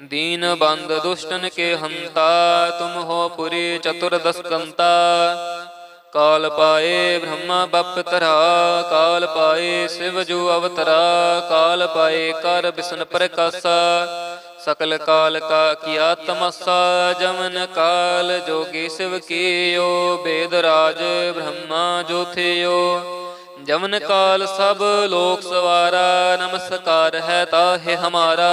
ਦੀਨ ਬੰਦ ਦੁਸ਼ਟਨ ਕੇ ਹੰਤਾ ਤੁਮ ਹੋ ਪੁਰੀ ਚਤੁਰਦਸ ਕੰਤਾ ਕਾਲ ਪਾਏ ਬ੍ਰਹਮਾ ਬਪ ਤਰਾ ਕਾਲ ਪਾਏ ਸਿਵ ਜੋ ਅਵਤਰਾ ਕਾਲ ਪਾਏ ਕਰ ਬਿਸਨ ਪ੍ਰਕਾਸਾ ਸਕਲ ਕਾਲ ਕਾ ਕੀਆ ਤਮਸਾ ਜਮਨ ਕਾਲ ਜੋਗੀ ਸਿਵ ਕੀਓ ਬੇਦ ਰਾਜ ਬ੍ਰਹਮਾ ਜੋ ਥਿਓ ਜਮਨ ਕਾਲ ਸਭ ਲੋਕ ਸਵਾਰਾ ਨਮਸਕਾਰ ਹੈ ਤਾਹੇ ਹਮਾਰਾ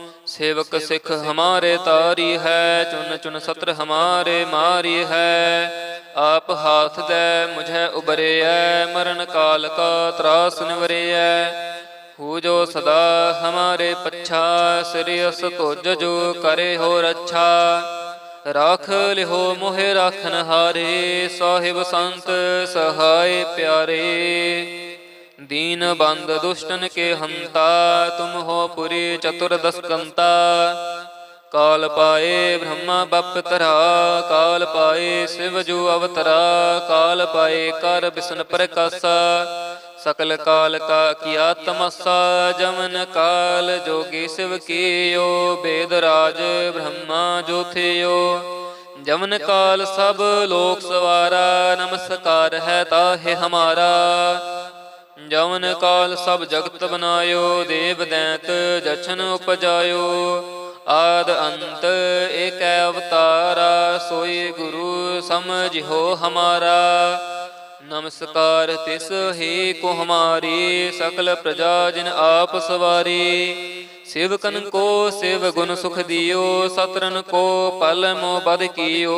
ਸੇਵਕ ਸਿੱਖ ਹਮਾਰੇ ਤਾਰੀ ਹੈ ਚੁਨ ਚੁਨ ਸਤਰ ਹਮਾਰੇ ਮਾਰੀ ਹੈ। ਆਪ ਹਾਥ ਦੇ ਮੁਝੇ ਉਬਰਿਐ, ਮਰਨ ਕਾਲ ਕਾ ਤਰਾਸ ਨਿਵਰਿਐ। ਹੂ ਜੋ ਸਦਾ ਹਮਾਰੇ ਪੱਛਾ, ਸ੍ਰੀ ਅਸ ਤੁਜ ਜੋ ਕਰੇ ਹੋ ਰੱਛਾ ਰਾਖ ਲਿਹੋ ਮੋਹਿ ਰਾਖਨ ਹਾਰੇ ਸਾਹਿਬ ਸੰਤ ਸਹਾਇ ਪਿਆਰੇ। ਦੀਨ ਬੰਦ ਦੁਸ਼ਟਨ ਕੇ ਹੰਤਾ ਤੁਮ ਹੋ ਪੁਰੀ ਚਤੁਰਦਸ ਕੰਤਾ ਕਾਲ ਪਾਏ ਬ੍ਰਹਮਾ ਬਪ ਤਰਾ ਕਾਲ ਪਾਏ ਸਿਵ ਜੋ ਅਵਤਰਾ ਕਾਲ ਪਾਏ ਕਰ ਬਿਸ਼ਨ ਪ੍ਰਕਾਸ਼ਾ ਸਕਲ ਕਾਲ ਕਾ ਕੀਆ ਤਮਸਾ ਜਮਨ ਕਾਲ ਜੋਗੀ ਸਿਵ ਕੀਓ ਬੇਦ ਰਾਜ ਬ੍ਰਹਮਾ ਜੋ ਥਿਓ ਜਮਨ ਕਾਲ ਸਭ ਲੋਕ ਸਵਾਰਾ ਨਮਸਕਾਰ ਹੈ ਤਾਹੇ ਹਮਾਰਾ ਜਮਨ ਕਾਲ ਸਭ ਜਗਤ ਬਨਾਇਓ, ਦੇਵ ਦੈਂਤ ਜਛਨ ਉਪਜਾਇਓ। ਆਦ ਅੰਤ ਏਕੈ ਅਵਤਾਰਾ, ਸੋਈ ਗੁਰੂ ਸਮਝਿਓ ਹਮਾਰਾ। ਨਮਸਕਾਰ ਤਿਸ ਹੀ ਕੋ ਹਮਾਰੀ, ਸਕਲ ਪ੍ਰਜਾ ਜਿਨ ਆਪ ਸਵਾਰੀ। ਸਿਵਕਨ ਕੋ ਸਿਵ ਗੁਣ ਸੁਖ ਦਿਓ, ਸਤਰਨ ਕੋ ਪਲ ਮੋ ਬਦ ਕੀਓ।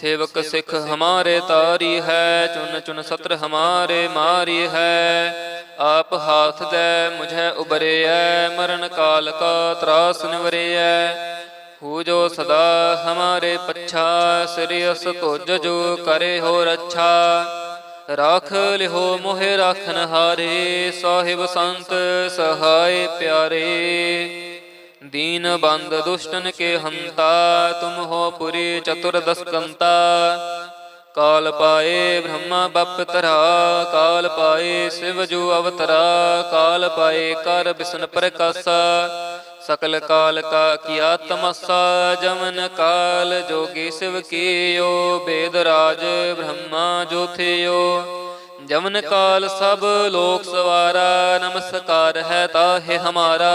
ਸੇਵਕ ਸਿੱਖ ਹਮਾਰੇ ਤਾਰੀ ਹੈ ਚੁਨ ਚੁਨ ਸਤਰ ਹਮਾਰੇ ਮਾਰੀ ਹੈ। ਆਪ ਹਾਥ ਦੇ ਮੁਝੇ ਉਬਰਿਐ ਮਰਨ ਕਾਲ ਕਾ ਤਰਾਸ ਨਿਵਰਿਐ ਹੂ। ਜੋ ਸਦਾ ਹਮਾਰੇ ਪੱਛਾ ਸ੍ਰੀਅਸ ਤੁਜ ਜੋ ਕਰੇ ਹੋ ਰੱਛਾ। ਰਾਖ ਲਿਹੋ ਮੋਹਿ ਰਾਖਨ ਹਾਰੇ ਸਾਹਿਬ ਸੰਤ ਸਹਾਇ ਪਿਆਰੇ। ਦੀਨ ਬੰਦ ਦੁਸ਼ਟਨ ਕੇ ਹੰਤਾ, ਤੁਮ ਹੋ ਪੁਰੀ ਚਤੁਰ ਦਸਕੰਤਾ ਕਾਲ ਪਾਏ ਬ੍ਰਹਮਾ ਬਪ ਕਾਲ ਪਾਏ ਸਿਵ ਜੋ ਅਵਤਰਾ, ਕਾਲ ਪਾਏ ਕਰ ਬਿਸਨ ਪ੍ਰਕਾਸ਼ਾ। ਸਕਲ ਕਾਲ ਕਾ ਕੀਆ ਤਮਸਾ, ਜਮਨ ਕਾਲ ਜੋਗੀ ਸਿਵ ਕੀਓ, ਬੇਦ ਰਾਜ ਬ੍ਰਹਮਾ ਜੋਥਿਓ ਜਮਨ ਕਾਲ ਸਭ ਲੋਕ ਸਵਾਰਾ, ਨਮਸਕਾਰ ਹੈ ਤਾਹੇ ਹਮਾਰਾ।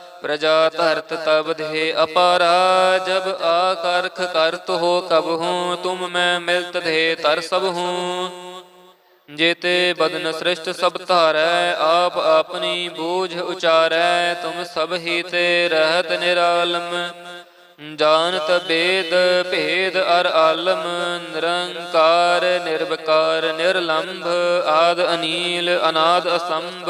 ਪ੍ਰਜਾ ਧਰਤ ਤਬ ਦੇ ਅਪਾਰਾ, ਜਬ ਆਕਰਖ ਕਰਤ ਹੋ ਕਬ ਹੂੰ, ਤੁਮ ਮੈਂ ਮਿਲਤ ਦੇ ਤਰ ਸਭ ਹੂੰ। ਜੇਤੇ ਬਦਨ ਸ੍ਰਿਸ਼ਟ ਸਭ ਧਾਰੈ, ਆਪ ਆਪਣੀ ਬੂਝ ਉਚਾਰੈ, ਤੁਮ ਸਭ ਹੀ ਤੇ ਰਹਿਤ ਨਿਰਾਲਮ। ਜਾਣਤ ਬੇਦ ਭੇਦ ਅਰ ਆਲਮ, ਨਿਰੰਕਾਰ ਨਿਰਵਕਾਰ ਨਿਰਲੰਭ, ਆਦ ਅਨੀਲ, ਅਨਾਦ ਅਸੰਭ।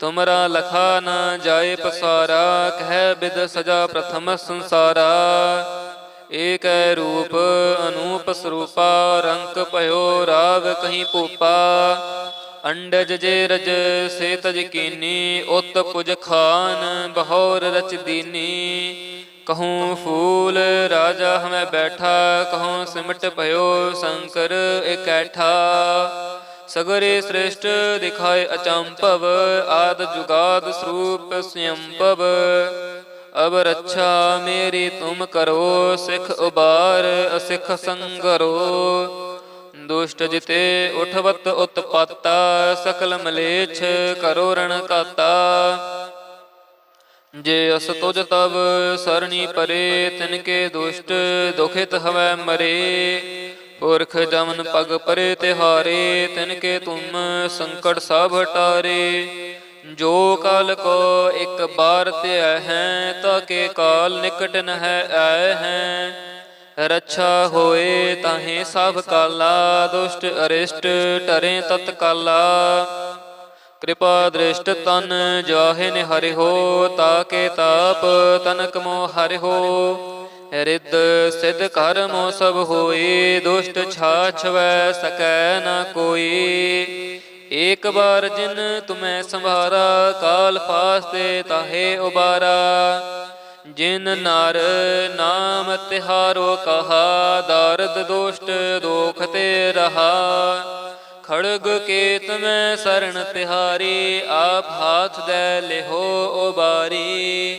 ਤੁਮਰਾ ਲਖਾ ਨਾ ਜਾਏ ਪਸਾਰਾ, ਕਹਿ ਬਿਦ ਸਜਾ ਪ੍ਰਥਮ ਸੰਸਾਰਾ। ਏਕੈ ਰੂਪ ਅਨੂਪ ਸਰੂਪਾ, ਰੰਕ ਭਇਓ ਰਾਵ ਕਹੀਂ ਪੂਪਾ ਅੰਡਜ ਜੇ ਰਜ ਸੇ ਤਜ ਕੀਨੀ, ਉਤ ਪੁਜ ਖਾਨ ਬਹੋਰ ਰਚ ਦੀਨੀ। ਕਹੂੰ ਫੂਲ ਰਾਜਾ ਹਮੈ ਬੈਠਾ, ਕਹੂੰ ਸਿਮਟ ਭਇਓ ਸ਼ੰਕਰ ਇਕੈਠਾ। ਸਗਰੇ ਸ੍ਰੇਸ਼ਟ ਦਿਖਾਏ ਅਚੰਭਵ, ਆਦ ਜੁਗਾਦ ਸਰੂਪ ਸੰਯੰਭਵ ਅਬ ਰੱਛਾ ਮੇਰੀ ਤੁਮ ਕਰੋ, ਸਿਖ ਉਬਾਰ, ਅਸਿਖ ਸੰਗਰੋ। ਦੁਸ਼ਟ ਜਿਤੇ ਉਠਵਤ ਉਤਪਾਤਾ, ਸਕਲ ਮਲੇਛ ਕਰੋ ਰਣ ਕਾਤਾ। ਜੇ ਅਸ ਤੁਜ ਤਵ ਸਰਣੀ ਪਰੇ ਤਿਨ ਕੇ ਦੁਸ਼ਟ ਦੁਖਿਤ ਹਵੈ ਮਰੇ। ਪੁਰਖ ਜਮਨ ਪਗ ਪਰੇ ਤਿਹਾਰੇ ਤਿਨ ਕੇ ਤੁਮ ਸੰਕਟ ਸਭ ਟਾਰੇ ਜੋ ਕਾਲ ਕੋ ਇੱਕ ਬਾਰ ਧਿਆ ਹੈ ਤਾਂ ਕੇ ਕਾਲ ਨਿਕਟ ਨ ਹੈ, ਆਏ ਹੈ। ਰੱਛਾ ਹੋਏ ਤਾਹੇ ਸਭ ਕਾਲਾ, ਦੁਸ਼ਟ ਅਰਿਸ਼ਟ ਟਰੇ ਤਤਕਾਲਾ। ਕਿਰਪਾ ਦ੍ਰਿਸ਼ਟ ਤਨ ਜਾਹੇ ਨੇ ਹਰਿ ਹੋ, ਤਾਕੇ ਤਾਪ ਤਨਕ ਮੋ ਹਰਿ ਹੋ। ਰਿੱਧ ਸਿਧ ਕਰਮੋ ਸਭ ਹੋਏ ਦੁਸ਼ਟ ਛਾਛਵੈ ਸਕੈ ਨ ਕੋਈ। ਏਕ ਬਾਰ ਜਿਨ ਤੁਮੈ ਸੰਭਾਰਾ, ਕਾਲ ਫਾਸਤੇ ਤਾਹੇ ਉਬਾਰਾ। ਜਿਨ ਨਰ ਨਾਮ ਤਿਹਾਰੋ ਕਹਾ, ਦਰਦ ਦੁਸ਼ਟ ਦੋਖ ਤੇ ਰਹਾ। ਖੜਗ ਕੇਤ ਮੈਂ ਸਰਣ ਤਿਹਾਰੀ, ਆਪ ਹਾਥ ਦੇ ਲਿਹੋ ਉਬਾਰੀ।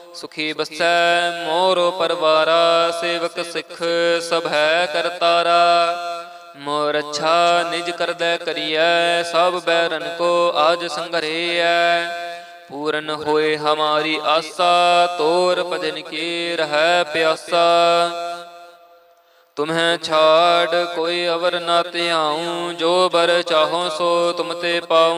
ਸੁਖੀ ਬਸੈ ਮੋਰੋ ਪਰਵਾਰਾ, ਸੇਵਕ ਸਿੱਖ ਸਭ ਹੈ ਕਰਤਾਰਾ ਮੋਰ ਅੱਛਾ ਨਿਜ ਕਰਦੈ ਕਰੀਐ, ਸਭ ਬੈਰਨ ਕੋ ਆਜ ਸੰਘਰੇਐ। ਪੂਰਨ ਹੋਏ ਹਮਾਰੀ ਆਸਾ, ਤੋਰ ਭਜਨ ਕੀ ਰਹਿ ਪਿਆਸਾ। ਤੁਮਹਿ ਛਾੜ, ਕੋਈ ਅਵਰ ਨਾ ਧਿਆਉ, ਜੋ ਬਰ ਚਾਹੋ ਸੋ ਤੁਮ ਤੇ ਪਾਉ।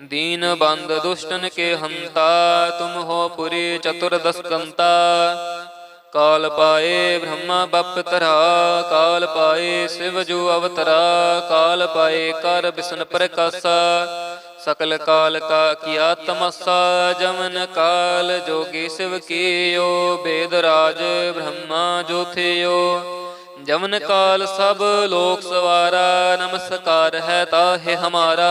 ਦੀਨ ਬੰਦ ਦੁਸ਼ਟਨ ਕੇ ਹੰਤਾ ਤੁਮ ਹੋ ਪੁਰੀ ਚਤੁਰਦਸ ਕੰਤਾ ਕਾਲ ਪਾਏ ਬ੍ਰਹਮਾ ਬਪਤਰਾ ਕਾਲ ਪਾਏ ਸਿਵ ਜੋ ਅਵਤਰਾ ਕਾਲ ਪਾਏ ਕਰ ਬਿਸ਼ਨ ਪ੍ਰਕਾਸ਼ਾ ਸਕਲ ਕਾਲ ਕਾ ਕੀਆ ਤਮਸਾ ਜਮਨ ਕਾਲ ਜੋਗੀ ਸਿਵ ਕੀਓ ਬੇਦ ਰਾਜ ਬ੍ਰਹਮਾ ਜੋ ਜਮਨ ਕਾਲ ਸਭ ਲੋਕ ਸਵਾਰਾ ਨਮਸਕਾਰ ਹੈ ਤਾਹੇ ਹਮਾਰਾ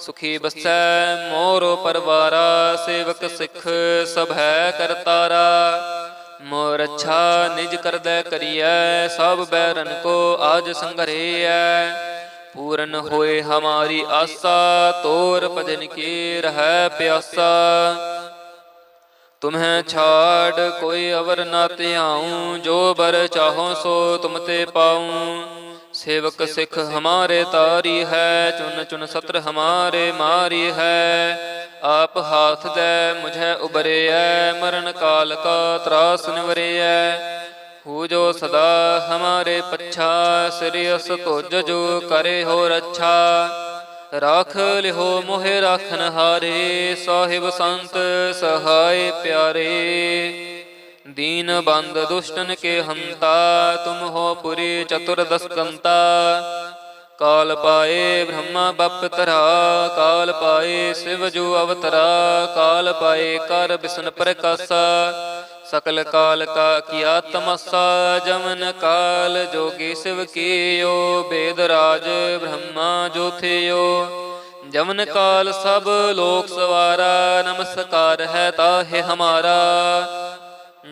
ਸੁਖੀ ਬਸੈ ਮੋਰੋ ਪਰਵਾਰਾ, ਸੇਵਕ ਸਿੱਖ ਸਭ ਹੈ ਕਰਤਾਰਾ ਮੋਰ ਅੱਛਾ ਨਿਜ ਕਰਦੈ ਕਰੀਐ, ਸਭ ਬੈਰਨ ਕੋ ਆਜ ਸੰਘਰੇਐ। ਪੂਰਨ ਹੋਏ ਹਮਾਰੀ ਆਸਾ, ਤੋਰ ਭਜਨ ਕੀ ਰਹਿ ਪਿਆਸਾ। ਤੁਮਹਿ ਛਾੜ ਕੋਈ ਅਵਰ ਨਾ ਧਿਆਉ, ਜੋ ਬਰ ਚਾਹੋ ਸੋ ਤੁਮ ਤੇ ਪਾਉ। ਸੇਵਕ ਸਿੱਖ ਹਮਾਰੇ ਤਾਰੀ ਹੈ, ਚੁਨ ਚੁਨ ਸਤਰ ਹਮਾਰੇ ਮਾਰੀ ਹੈ। ਆਪ ਹਾਥ ਦੇ ਮੁਝੇ ਉਬਰਿਐ, ਮਰਨ ਕਾਲ ਕਾ ਤਰਾਸ ਨਿਵਰਿਐ। ਹੂ ਜੋ ਸਦਾ ਹਮਾਰੇ ਪੱਛਾ ਸ੍ਰੀਅਸ ਤੁਜ ਜੋ ਕਰੇ ਹੋ ਰੱਛਾ ਰਾਖ ਲਿਹੋ ਮੋਹਿ ਰਾਖਨ ਹਾਰੇ ਸਾਹਿਬ ਸੰਤ ਸਹਾਇ ਪਿਆਰੇ। दीन बंद दुष्टन के हंता तुम हो पुरी चतुर्दश कंता काल पाए ब्रह्मा बप तरा काल पाए शिव जो अवतरा काल पाए कर बिसन प्रकाशा सकल काल का किया तमसा जमन काल जोगी शिव कियो वेद राज ब्रह्मा जो थियो जमन काल सब लोक सवारा नमस्कार है ताहे हमारा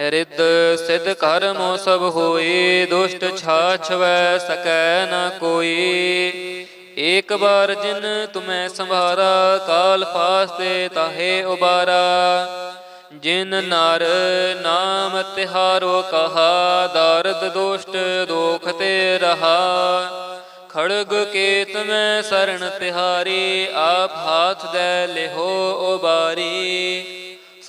ਰਿੱਧ ਸਿਧ ਕਰਮੋ ਸਭ ਹੋਏ, ਦੁਸ਼ਟ ਛਾਛਵੈ ਸਕੈ ਨ ਕੋਈ। ਏਕ ਬਾਰ ਜਿਨ ਤੁਮੈ ਸੰਭਾਰਾ ਕਾਲ ਫਾਸਤੇ ਤਾਹੇ ਉਬਾਰਾ। ਜਿਨ ਨਰ ਨਾਮ ਤਿਹਾਰੋ ਕਹਾ, ਦਰਦ ਦੁਸ਼ਟ ਦੋਖ ਤੇ ਰਹਾ। ਖੜਗ ਕੇਤ ਮੈਂ ਸਰਣ ਤਿਹਾਰੀ, ਆਪ ਹਾਥ ਦੇ ਲਿਹੋ ਉਬਾਰੀ।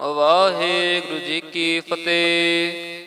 ਵਾਹਿਗੁਰੂ ਜੀ ਕੀ ਫਤਿਹ।